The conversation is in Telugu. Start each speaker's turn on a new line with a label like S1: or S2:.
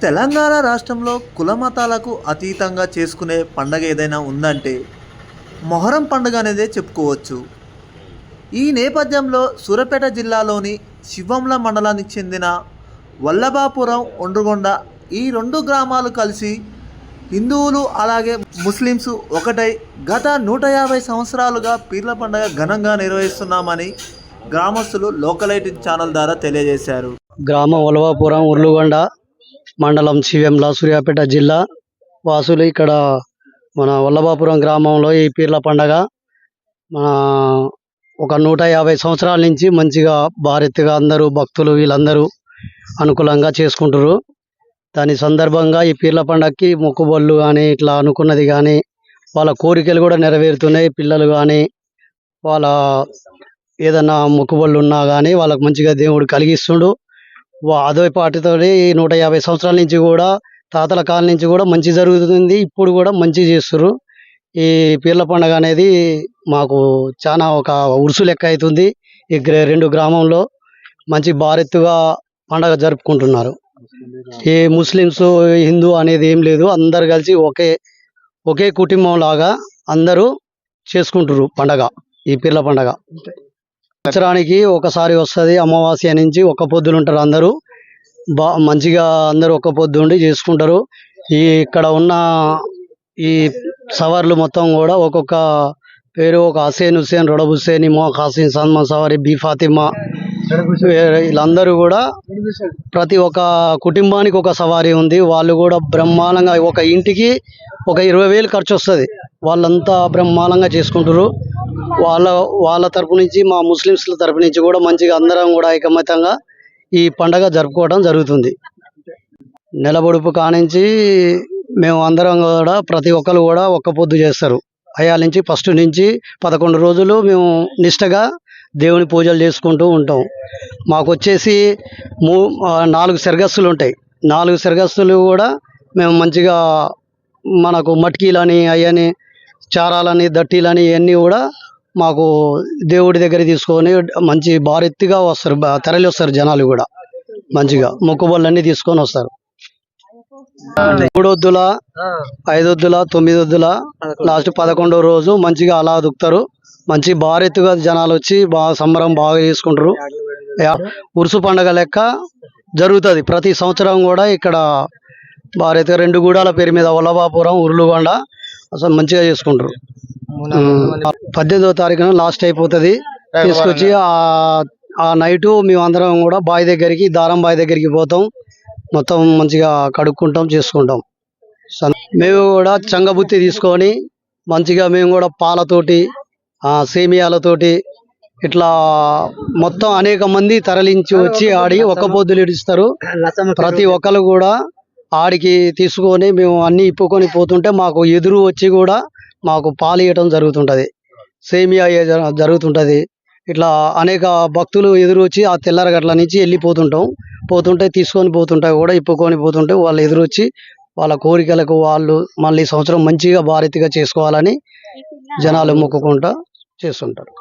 S1: తెలంగాణ రాష్ట్రంలో కుల మతాలకు అతీతంగా చేసుకునే పండగ ఏదైనా ఉందంటే మొహరం పండుగ అనేదే చెప్పుకోవచ్చు. ఈ నేపథ్యంలో సూర్యాపేట జిల్లాలోని శివంల మండలానికి చెందిన వల్లభాపురం ఒండ్రుగొండ ఈ రెండు గ్రామాలు కలిసి హిందువులు అలాగే ముస్లిమ్స్ ఒకటై గత నూట యాభై సంవత్సరాలుగా పీర్ల పండుగ ఘనంగా నిర్వహిస్తున్నామని గ్రామస్తులు లోకలైట్ ఛానల్ ద్వారా తెలియజేశారు.
S2: గ్రామం ఒలవాపురం ఉర్లుగొండ మండలం శివెంల సూర్యాపేట జిల్లా వాసులు ఇక్కడ మన వల్లభాపురం గ్రామంలో ఈ పీర్ల పండగ. మన ఒక నూట యాభై సంవత్సరాల నుంచి మంచిగా భారెత్తుగా అందరూ భక్తులు వీళ్ళందరూ అనుకూలంగా చేసుకుంటారు దాని సందర్భంగా ఈ పీర్ల పండగకి మొక్కుబళ్ళు కానీ ఇట్లా అనుకున్నది కానీ వాళ్ళ కోరికలు కూడా నెరవేరుతున్నాయి. పిల్లలు కానీ వాళ్ళ ఏదన్నా మొక్కుబళ్ళు ఉన్నా కానీ వాళ్ళకు మంచిగా దేవుడు కలిగిస్తుండు. అదే పాటితో నూట యాభై సంవత్సరాల నుంచి కూడా తాతల కాలం నుంచి కూడా మంచి జరుగుతుంది. ఇప్పుడు కూడా మంచి చేస్తుర్రు. ఈ పీర్ల పండుగ అనేది మాకు చాలా ఒక ఉరుసు లెక్క అవుతుంది ఈ రెండు గ్రామంలో మంచి భారెత్తుగా పండగ జరుపుకుంటున్నారు. ఈ ముస్లిమ్స్ హిందూ అనేది ఏం లేదు. అందరు కలిసి ఒకే ఒకే కుటుంబం లాగా అందరూ చేసుకుంటారు పండగ ఈ పీర్ల పండగ. సంవత్సరానికి ఒకసారి వస్తుంది అమావాస్య నుంచి ఒక్క పొద్దులు ఉంటారు అందరూ. బా మంచిగా అందరూ ఒక్క పొద్దు ఉండి చేసుకుంటారు. ఈ ఇక్కడ ఉన్న ఈ సవర్లు మొత్తం కూడా ఒక్కొక్క పేరు ఒక హసేన్ హుసేన్ రొడబ్ హుసేన్ ఇమో ఖాసిన్ సల్మాన్ సవారి బి ఫాతిమా వీళ్ళందరూ కూడా ప్రతి ఒక్క కుటుంబానికి ఒక సవారీ ఉంది. వాళ్ళు కూడా బ్రహ్మాండంగా ఒక ఇంటికి ఒక ఇరవై వేలు ఖర్చు వస్తుంది. వాళ్ళంతా బ్రహ్మాండంగా చేసుకుంటారు వాళ్ళ వాళ్ళ తరపు నుంచి మా ముస్లిమ్స్ల తరపు నుంచి కూడా మంచిగా అందరం కూడా ఐకమత్యంగా ఈ పండగ జరుపుకోవడం జరుగుతుంది. నెలబొడుపు కానించి మేము అందరం కూడా ప్రతి ఒక్కరు కూడా ఒక్క పొద్దు చేస్తారు. అయ్యాల నుంచి ఫస్ట్ నుంచి పదకొండు రోజులు మేము నిష్టగా దేవుని పూజలు చేసుకుంటూ ఉంటాం. మాకు వచ్చేసి మూ నాలుగు సెరగస్సులు ఉంటాయి. నాలుగు సెరగస్సులు కూడా మేము మంచిగా మనకు మట్కీలని అవని చారాలని దట్టీలని ఇవన్నీ కూడా మాకు దేవుడి దగ్గర తీసుకొని మంచి భారెత్తుగా వస్తారు తరలి వస్తారు జనాలు కూడా. మంచిగా మొక్కుబళ్ళన్నీ తీసుకొని వస్తారు. మూడొద్దుల ఐదొద్దుల తొమ్మిదొద్దుల లాస్ట్ పదకొండో రోజు మంచిగా అలా దుక్తారు మంచి భారెత్తుగా జనాలు వచ్చి బాగా సంబరం బాగా చేసుకుంటారు. యా- ఉరుసు పండగ లెక్క జరుగుతుంది. ప్రతి సంవత్సరం కూడా ఇక్కడ భారెత్తుగా రెండు గూడాల పేరు మీద వల్లభాపురం ఉర్లుగొండ అసలు మంచిగా చేసుకుంటారు. ఉమ్, పద్దెనిమిదవ తారీఖున లాస్ట్ అయిపోతుంది. తీసుకొచ్చి ఆ ఆ నైటు మేము అందరం కూడా బావి దగ్గరికి దారం బావి దగ్గరికి పోతాం. మొత్తం మంచిగా కడుక్కుంటాం చేసుకుంటాం. మేము కూడా చంగబుత్తి తీసుకొని మంచిగా మేము కూడా పాలతోటి సేమియాలతోటి ఇట్లా మొత్తం అనేక మంది తరలించి వచ్చి ఆడి ఒక్క పొద్దులు ఇడుస్తారు ప్రతి ఒక్కరు కూడా ఆడికి తీసుకొని మేము అన్ని ఇప్పుకొని పోతుంటే మాకు ఎదురు వచ్చి కూడా మాకు పాలు ఇవ్వడం జరుగుతుంటది. సేమియా జరుగుతుంటుంది. ఇట్లా అనేక భక్తులు ఎదురు వచ్చి ఆ తెల్లరగట్ల నుంచి వెళ్ళిపోతుంటాం పోతుంటే తీసుకొని పోతుంటే కూడా ఇప్పుకొని పోతుంటే వాళ్ళు ఎదురొచ్చి వాళ్ళ కోరికలకు వాళ్ళు మళ్ళీ సంవత్సరం మంచిగా భారీతిగా చేసుకోవాలని జనాలు మొక్కుకుంటా చేస్తుంటారు.